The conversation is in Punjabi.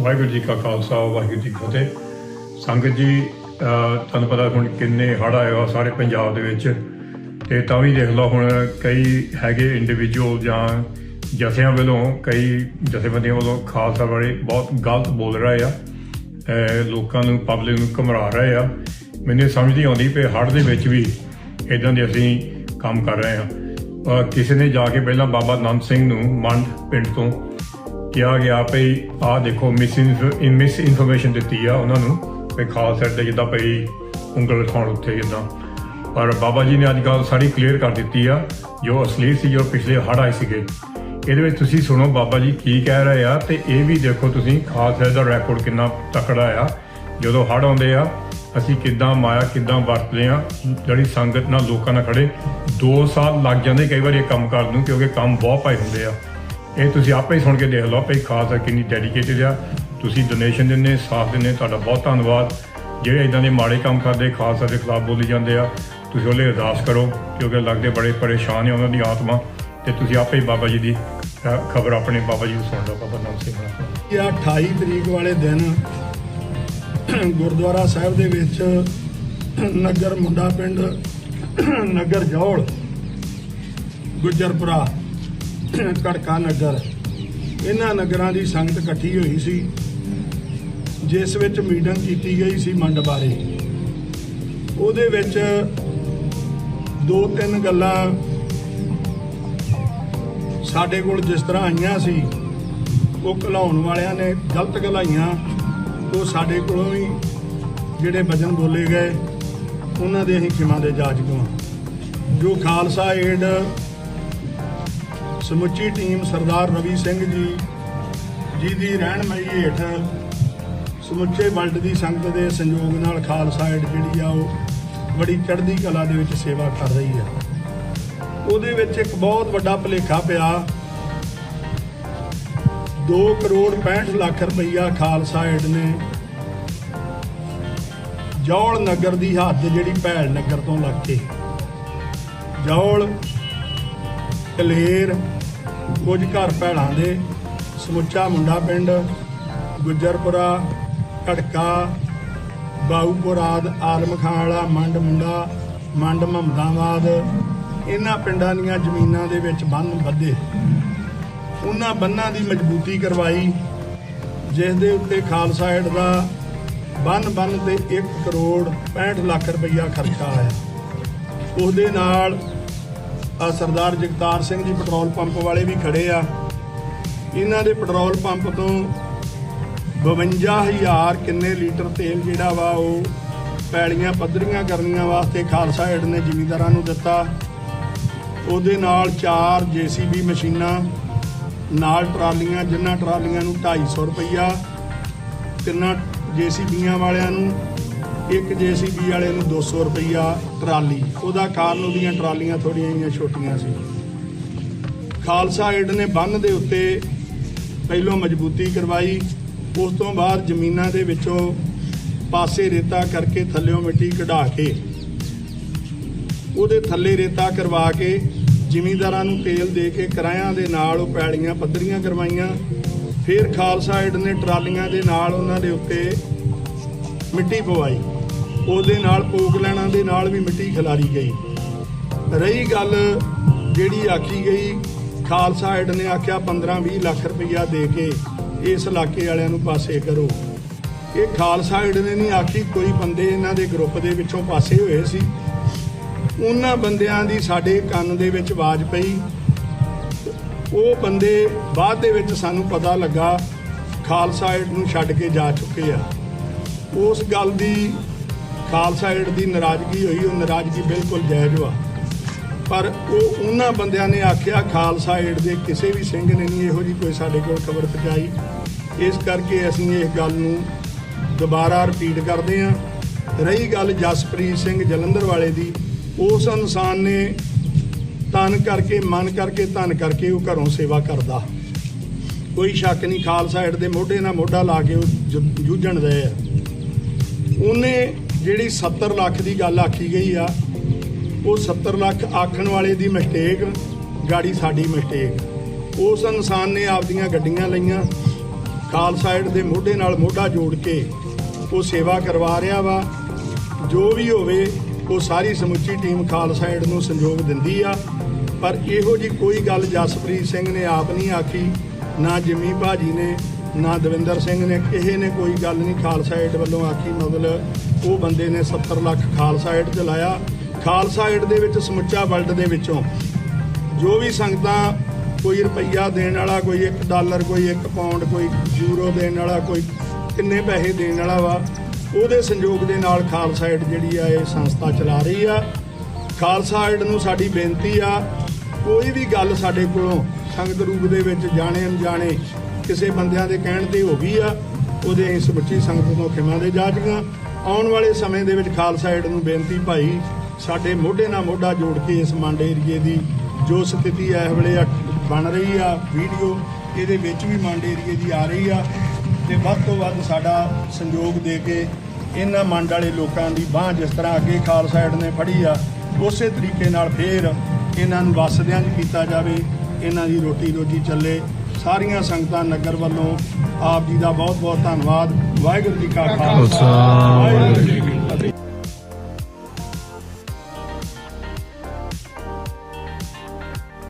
ਵਾਹਿਗੁਰੂ ਜੀ ਕਾ ਖਾਲਸਾ, ਵਾਹਿਗੁਰੂ ਜੀ ਕੀ ਫਤਿਹ। ਸੰਗਤ ਜੀ ਤੁਹਾਨੂੰ ਪਤਾ ਹੁਣ ਕਿੰਨੇ ਹੜ੍ਹ ਆਏ ਆ ਸਾਰੇ ਪੰਜਾਬ ਦੇ ਵਿੱਚ। ਤੇ ਤਾਂ ਵੀ ਦੇਖ ਲਓ ਹੁਣ ਕਈ ਹੈਗੇ ਇੰਡੀਵਿਜੂਅਲ ਜਾਂ ਜਥਿਆਂ ਵੱਲੋਂ, ਕਈ ਜਥੇਬੰਦੀਆਂ ਵੱਲੋਂ ਖਾਲਸਾ ਬਾਰੇ ਬਹੁਤ ਗਲਤ ਬੋਲ ਰਹੇ ਆ। ਲੋਕਾਂ ਨੂੰ ਪਬਲਿਕ ਨੂੰ ਘਮਰਾ ਰਹੇ ਆ। ਮੈਨੂੰ ਇਹ ਸਮਝ ਨਹੀਂ ਆਉਂਦੀ ਕਿ ਹੜ੍ਹ ਦੇ ਵਿੱਚ ਵੀ ਇਦਾਂ ਦੇ ਅਸੀਂ ਕੰਮ ਕਰ ਰਹੇ ਆ। ਕਿਸੇ ਨੇ ਜਾ ਕੇ ਪਹਿਲਾਂ ਬਾਬਾ ਨੰਦ ਸਿੰਘ ਨੂੰ ਮੰਡ ਪਿੰਡ ਤੋਂ ਕਿਹਾ ਗਿਆ ਭਈ ਆਹ ਦੇਖੋ ਮਿਸ ਮਿਸ ਇਨਫੋਰਮੇਸ਼ਨ ਦਿੱਤੀ ਆ ਉਹਨਾਂ ਨੂੰ ਵੀ ਖਾਲਸਾ ਦੇ ਜਿੱਦਾਂ ਪਈ ਉਂਗਲ ਖਾਣ ਉੱਤੇ ਜਿੱਦਾਂ। ਪਰ ਬਾਬਾ ਜੀ ਨੇ ਅੱਜ ਗੱਲ ਸਾਰੀ ਕਲੀਅਰ ਕਰ ਦਿੱਤੀ ਆ, ਜੋ ਅਸਲੀ ਸੀ, ਜੋ ਪਿਛਲੇ ਹੜ੍ਹ ਆਏ ਸੀਗੇ। ਇਹਦੇ ਵਿੱਚ ਤੁਸੀਂ ਸੁਣੋ ਬਾਬਾ ਜੀ ਕੀ ਕਹਿ ਰਹੇ ਆ ਤੇ ਇਹ ਵੀ ਦੇਖੋ ਤੁਸੀਂ ਖਾਲਸਾ ਦਾ ਰੈਕੋਰਡ ਕਿੰਨਾ ਤਕੜਾ ਆ। ਜਦੋਂ ਹੜ੍ਹ ਆਉਂਦੇ ਆ, ਅਸੀਂ ਕਿੱਦਾਂ ਮਾਇਆ ਕਿੱਦਾਂ ਵਰਤਦੇ ਆ, ਜਿਹੜੀ ਸੰਗਤ ਨਾਲ ਲੋਕਾਂ ਨਾਲ ਖੜੇ 2 ਸਾਲ ਲੱਗ ਜਾਂਦੇ ਕਈ ਵਾਰ ਇਹ ਕੰਮ ਕਰਨ ਨੂੰ ਕਿਉਂਕਿ ਕੰਮ ਬਹੁਤ ਪਏ ਹੁੰਦੇ ਆ। ਇਹ ਤੁਸੀਂ ਆਪੇ ਹੀ ਸੁਣ ਕੇ ਦੇਖ ਲਓ, ਭਈ ਖਾਲਸਾ ਕਿੰਨੀ ਡੈਡੀਕੇਟਿਡ ਆ। ਤੁਸੀਂ ਡੋਨੇਸ਼ਨ ਦਿੰਦੇ, ਸਾਥ ਦਿੰਦੇ, ਤੁਹਾਡਾ ਬਹੁਤ ਧੰਨਵਾਦ। ਜਿਹੜੇ ਇਦਾਂ ਦੇ ਮਾੜੇ ਕੰਮ ਕਰਦੇ ਖਾਲਸਾ ਦੇ ਖਿਲਾਫ ਬੋਲੀ ਜਾਂਦੇ ਆ, ਤੁਸੀਂ ਉਹਲੇ ਅਰਦਾਸ ਕਰੋ, ਕਿਉਂਕਿ ਲੱਗਦੇ ਬੜੇ ਪਰੇਸ਼ਾਨ ਹੈ ਉਹਨਾਂ ਦੀ ਆਤਮਾ। ਤੇ ਤੁਸੀਂ ਆਪੇ ਹੀ ਬਾਬਾ ਜੀ ਦੀ ਖਬਰ ਆਪਣੇ ਬਾਬਾ ਜੀ ਨੂੰ ਸੁਣ ਲਓ, ਬਾਬਾ ਨਾਮ ਸਿੰਘ ਨਾਲ 28 ਤਰੀਕ ਵਾਲੇ ਦਿਨ ਗੁਰਦੁਆਰਾ ਸਾਹਿਬ ਦੇ ਵਿੱਚ ਨਗਰ ਮੁੰਡਾ ਪਿੰਡ, ਨਗਰ ਜੌਲ ਗੁਜਰਪੁਰਾ ਕੜਕਾ ਨਗਰ। ਇਹਨਾਂ ਨਗਰਾਂ ਦੀ ਸੰਗਤ ਇਕੱਠੀ ਹੋਈ ਸੀ। ਜਿਸ ਵਿੱਚ ਮੀਟਿੰਗ ਕੀਤੀ ਗਈ ਸੀ ਮੰਡ ਬਾਰੇ। ਉਹਦੇ ਵਿੱਚ ਦੋ ਤਿੰਨ ਗੱਲਾਂ ਸਾਡੇ ਕੋਲ ਜਿਸ ਤਰ੍ਹਾਂ ਆਈਆਂ ਸੀ, ਉਹ ਘਲਾਉਣ ਵਾਲਿਆਂ ਨੇ ਗਲਤ ਘਲਾਈਆਂ। ਉਹ ਸਾਡੇ ਕੋਲੋਂ ਵੀ ਜਿਹੜੇ ਵਜਨ ਬੋਲੇ ਗਏ, ਉਹਨਾਂ ਦੇ ਅਸੀਂ ਖਿਮਾ ਦੇ ਜਾਚ ਹਾਂ ਜੋ ਖਾਲਸਾ ਏਡ ਸਮੁੱਚੀ ਟੀਮ ਸਰਦਾਰ ਰਵੀ ਸਿੰਘ ਜੀ ਜੀ ਦੀ ਰਹਿਨਮਾਈ ਹੇਠ ਸਮੁੱਚੇ ਵਰਲਡ ਦੀ ਸੰਗਤ ਦੇ ਸੰਯੋਗ ਨਾਲ ਖਾਲਸਾ ਏਡ ਜਿਹੜੀ ਆ ਉਹ ਬੜੀ ਚੜ੍ਹਦੀ ਕਲਾ ਦੇ ਵਿੱਚ ਸੇਵਾ ਕਰ ਰਹੀ ਆ ਉਹਦੇ ਵਿੱਚ ਇੱਕ ਬਹੁਤ ਵੱਡਾ ਭੁਲੇਖਾ ਪਿਆ। 2 ਕਰੋੜ 65 ਲੱਖ ਰੁਪਈਆ ਖਾਲਸਾ ਏਡ ਨੇ ਜੌਲ ਨਗਰ ਦੀ ਹੱਦ ਜਿਹੜੀ ਭੈਲ ਨਗਰ ਤੋਂ ਲੱਗ ਕੇ ਜੌਲ, ਕਲੇਰ ਕੁਝ ਘਰ ਭੈਲਾਂ ਦੇ, ਸਮੁੱਚਾ ਮੁੰਡਾ ਪਿੰਡ, ਗੁੱਜਰਪੁਰਾ ਘੜਕਾ ਬਾਊਪੁਰ ਆਦ ਵਾਲਾ, ਮੰਡ ਮੁੰਡਾ, ਮੰਡ ਮਮਦਾਵਾਦ ਇਹਨਾਂ ਪਿੰਡਾਂ ਦੀਆਂ ਜ਼ਮੀਨਾਂ ਦੇ ਵਿੱਚ ਬੰਨ ਬੱਧੇ ਉਹਨਾਂ ਬੰਨਾਂ ਦੀ ਮਜ਼ਬੂਤੀ ਕਰਵਾਈ, ਜਿਸ ਦੇ ਉੱਤੇ ਖਾਲਸਾ ਏਡ ਦਾ ਬੰਨ ਬੰਨ ਤੇ 1 ਕਰੋੜ 65 ਲੱਖ ਰੁਪਈਆ ਖਰਚਾ ਆਇਆ। ਉਸ ਦੇ ਨਾਲ ਆ ਸਰਦਾਰ ਜਗਤਾਰ ਸਿੰਘ ਜੀ ਪੈਟਰੋਲ ਪੰਪ ਵਾਲੇ ਵੀ ਖੜੇ ਆ। ਇਹਨਾਂ ਦੇ ਪੈਟਰੋਲ ਪੰਪ ਤੋਂ 52000 ਕਿੰਨੇ ਲੀਟਰ ਤੇਲ ਜਿਹੜਾ ਵਾ ਉਹ ਪੈਲੀਆਂ ਪੱਧਰੀਆਂ ਕਰਨੀਆਂ ਵਾਸਤੇ ਖਾਲਸਾ ਏਡ ਨੇ ਜ਼ਿਮੀਂਦਾਰਾਂ ਨੂੰ ਦਿੱਤਾ। ਉਹਦੇ ਨਾਲ ਚਾਰ ਜੀਸੀਬੀ ਮਸ਼ੀਨਾਂ, ਨਾਲ ਟਰਾਲੀਆਂ, ਜਿੰਨਾ ਟਰਾਲੀਆਂ ਨੂੰ 250 ਰੁਪਈਆ, ਤਿੰਨਾਂ ਜੀਸੀਬੀਆਂ ਵਾਲਿਆਂ ਨੂੰ ਇੱਕ ਜੀਸੀਬੀ ਵਾਲੇ ਨੂੰ 200 ਰੁਪਈਆ ਟਰਾਲੀ, ਉਹਦਾ ਕਾਰਨ ਉਹਦੀਆਂ ਟਰਾਲੀਆਂ ਥੋੜੀਆਂ ਜਿਹੀਆਂ ਛੋਟੀਆਂ ਸੀ। ਖਾਲਸਾ ਏਡ ਨੇ ਬੰਨ ਦੇ ਉੱਤੇ ਪਹਿਲੋਂ ਮਜ਼ਬੂਤੀ ਕਰਵਾਈ, ਉਸ ਤੋਂ ਬਾਅਦ ਜ਼ਮੀਨਾਂ ਦੇ ਵਿੱਚੋਂ ਪਾਸੇ ਰੇਤਾ ਕਰਕੇ ਥੱਲਿਓਂ ਮਿੱਟੀ ਕਢਾ ਕੇ, ਉਹਦੇ ਥੱਲੇ ਰੇਤਾ ਕਰਵਾ ਕੇ ਜ਼ਿਮੀਂਦਾਰਾਂ ਨੂੰ ਤੇਲ ਦੇ ਕੇ ਕਿਰਾਇਆਂ ਦੇ ਨਾਲ ਉਹ ਪੈਲੀਆਂ ਪੱਧਰੀਆਂ ਕਰਵਾਈਆਂ। ਫਿਰ ਖਾਲਸਾ ਏਡ ਨੇ ਟਰਾਲੀਆਂ ਦੇ ਨਾਲ ਉਹਨਾਂ ਦੇ ਉੱਤੇ ਮਿੱਟੀ ਪਵਾਈ। ਉਹਦੇ ਨਾਲ ਪੋਕ ਲੈਣਾ ਦੇ ਨਾਲ ਵੀ ਮਿੱਟੀ ਖਿਲਾਰੀ ਗਈ। ਰਹੀ ਗੱਲ ਜਿਹੜੀ ਆਖੀ ਗਈ, ਖਾਲਸਾ ਏਡ ਨੇ ਆਖਿਆ 15-20 ਲੱਖ ਰੁਪਈਆ ਦੇ ਕੇ ਇਸ ਇਲਾਕੇ ਵਾਲਿਆਂ ਨੂੰ ਪਾਸੇ ਕਰੋ। ਇਹ ਖਾਲਸਾ ਏਡ ਨੇ ਨਹੀਂ ਆਖੀ, ਕੋਈ ਬੰਦੇ ਇਹਨਾਂ ਦੇ ਗਰੁੱਪ ਦੇ ਵਿੱਚੋਂ ਪਾਸੇ ਹੋਏ ਸੀ। ਉਹਨਾਂ ਬੰਦਿਆਂ ਦੀ ਸਾਡੇ ਕੰਨ ਦੇ ਵਿੱਚ ਆਵਾਜ਼ ਪਈ। ਉਹ ਬੰਦੇ ਬਾਅਦ ਦੇ ਵਿੱਚ ਸਾਨੂੰ ਪਤਾ ਲੱਗਾ, ਖਾਲਸਾ ਏਡ ਨੂੰ ਛੱਡ ਕੇ ਜਾ ਚੁੱਕੇ ਆ। ਉਸ ਗੱਲ ਦੀ ਖਾਲਸਾ ਏਡ ਦੀ ਨਾਰਾਜ਼ਗੀ ਹੋਈ, ਉਹ ਨਾਰਾਜ਼ਗੀ ਬਿਲਕੁਲ ਜਾਇਜ਼ ਵਾ ਪਰ ਉਹ ਉਹਨਾਂ ਬੰਦਿਆਂ ਨੇ ਆਖਿਆ, ਖਾਲਸਾ ਏਡ ਦੇ ਕਿਸੇ ਵੀ ਸਿੰਘ ਨੇ ਨਹੀਂ ਇਹੋ ਜੀ ਕੋਈ ਸਾਡੇ ਕੋਲ ਖਬਰ ਪਹੁੰਚਾਈ। ਇਸ ਕਰਕੇ ਅਸੀਂ ਇਸ ਗੱਲ ਨੂੰ ਦੁਬਾਰਾ ਰਿਪੀਟ ਕਰਦੇ ਹਾਂ। ਰਹੀ ਗੱਲ ਜਸਪ੍ਰੀਤ ਸਿੰਘ ਜਲੰਧਰ ਵਾਲੇ ਦੀ, ਉਸ ਇਨਸਾਨ ਨੇ ਤਨ ਕਰਕੇ, ਮਨ ਕਰਕੇ, ਧਨ ਕਰਕੇ ਉਹ ਘਰੋਂ ਸੇਵਾ ਕਰਦਾ। ਕੋਈ ਸ਼ੱਕ ਨਹੀਂ, ਖਾਲਸਾ ਏਡ ਦੇ ਮੋਢੇ ਨਾਲ ਮੋਢਾ ਲਾ ਕੇ ਉਹ ਜੂਝਣ ਰਹੇ ਆ। ਉਹਨੇ ਜਿਹੜੀ 70 ਲੱਖ ਦੀ ਗੱਲ ਆਖੀ ਗਈ ਆ, ਉਹ 70 ਲੱਖ ਆਖਣ ਵਾਲੇ ਦੀ ਮਿਸਟੇਕ ਗਾੜੀ ਸਾਡੀ ਮਿਸਟੇਕ ਉਸ ਇਨਸਾਨ ਨੇ ਆਪਦੀਆਂ ਗੱਡੀਆਂ ਲਈਆਂ ਖਾਲਸਾਈਡ ਦੇ ਮੋਢੇ ਨਾਲ ਮੋਢਾ ਜੋੜ ਕੇ ਉਹ ਸੇਵਾ ਕਰਵਾ ਰਿਹਾ ਵਾ। ਜੋ ਵੀ ਹੋਵੇ, ਉਹ ਸਾਰੀ ਸਮੁੱਚੀ ਟੀਮ ਖਾਲਸਾਈਡ ਨੂੰ ਸੰਯੋਗ ਦਿੰਦੀ ਆ। ਪਰ ਇਹੋ ਜੀ ਕੋਈ ਗੱਲ ਜਸਪ੍ਰੀਤ ਸਿੰਘ ਨੇ ਆਪ ਨਹੀਂ ਆਖੀ, ਨਾ ਜਿਮੀ ਭਾਜੀ ਨੇ ਨਾ ਦਵਿੰਦਰ ਸਿੰਘ ਨੇ ਕਿਸੇ ਨੇ ਕੋਈ ਗੱਲ ਨਹੀਂ, ਖਾਲਸਾ ਏਡ ਵੱਲੋਂ ਆਖੀ ਮਤਲਬ ਉਹ ਬੰਦੇ ਨੇ 70 ਲੱਖ ਖਾਲਸਾ ਏਡ ਚ ਲਾਇਆ ਖਾਲਸਾ ਏਡ ਦੇ ਵਿੱਚ ਸਮੁੱਚਾ ਵਰਲਡ ਦੇ ਵਿੱਚੋਂ ਜੋ ਵੀ ਸੰਗਤਾਂ ਕੋਈ ਰੁਪਈਆ ਦੇਣ ਵਾਲਾ, ਕੋਈ 1 ਡਾਲਰ, ਕੋਈ 1 ਪਾਉਂਡ, ਕੋਈ ਯੂਰੋ ਦੇਣ ਵਾਲਾ, ਕੋਈ ਕਿੰਨੇ ਪੈਸੇ ਦੇਣ ਵਾਲਾ ਵਾ, ਉਹਦੇ ਸੰਯੋਗ ਦੇ ਨਾਲ ਖਾਲਸਾ ਏਡ ਜਿਹੜੀ ਆ, ਇਹ ਸੰਸਥਾ ਚਲਾ ਰਹੀ ਆ। ਖਾਲਸਾ ਏਡ ਨੂੰ ਸਾਡੀ ਬੇਨਤੀ ਆ, ਕੋਈ ਵੀ ਗੱਲ ਸਾਡੇ ਕੋਲੋਂ ਸੰਗਤ ਰੂਪ ਦੇ ਵਿੱਚ ਜਾਣੇ ਅਣਜਾਣੇ ਕਿਸੇ ਬੰਦਿਆਂ ਦੇ ਕਹਿਣ ਤੇ ਹੋ ਗਈ ਆ, ਉਹਦੇ ਅਸੀਂ ਸਮੁੱਚੀ ਸੰਗਤ ਤੋਂ ਖਿਮਾ ਦੇ ਜਾਚੀਆਂ ਆਉਣ ਵਾਲੇ ਸਮੇਂ ਦੇ ਵਿੱਚ ਖਾਲਸਾ ਏਡ ਨੂੰ ਬੇਨਤੀ ਭਾਈ, ਸਾਡੇ ਮੋਢੇ ਨਾਲ ਮੋਢਾ ਜੋੜ ਕੇ ਇਸ ਮੰਡ ਏਰੀਏ ਦੀ ਜੋ ਸਥਿਤੀ ਇਸ ਵੇਲੇ ਆ- ਬਣ ਰਹੀ ਆ ਵੀਡੀਓ, ਇਹਦੇ ਵਿੱਚ ਵੀ ਮੰਡ ਏਰੀਏ ਦੀ ਆ ਰਹੀ ਆ। ਤੇ ਵੱਧ ਤੋਂ ਵੱਧ ਸਾਡਾ ਸੰਯੋਗ ਦੇ ਕੇ ਇਹਨਾਂ ਮੰਡ ਵਾਲੇ ਲੋਕਾਂ ਦੀ ਬਾਹ ਜਿਸ ਤਰ੍ਹਾਂ ਅੱਗੇ ਖਾਲਸਾ ਏਡ ਨੇ ਫੜੀ ਆ, ਉਸੇ ਤਰੀਕੇ ਨਾਲ ਫੇਰ ਇਹਨਾਂ ਨੂੰ ਵਸਦਿਆਂ 'ਚ ਕੀਤਾ ਜਾਵੇ, ਇਹਨਾਂ ਦੀ ਰੋਟੀ ਰੋਜੀ ਚੱਲੇ। ਸਾਰੀਆਂ ਸੰਗਤਾਂ ਨਗਰ ਵੱਲੋਂ ਆਪ ਜੀ ਦਾ ਬਹੁਤ ਬਹੁਤ ਧੰਨਵਾਦ। ਵਾਹਿਗੁਰੂ ਜੀ ਕਾ ਖਾਲਸਾ। ਵਾਹਿਗੁਰੂ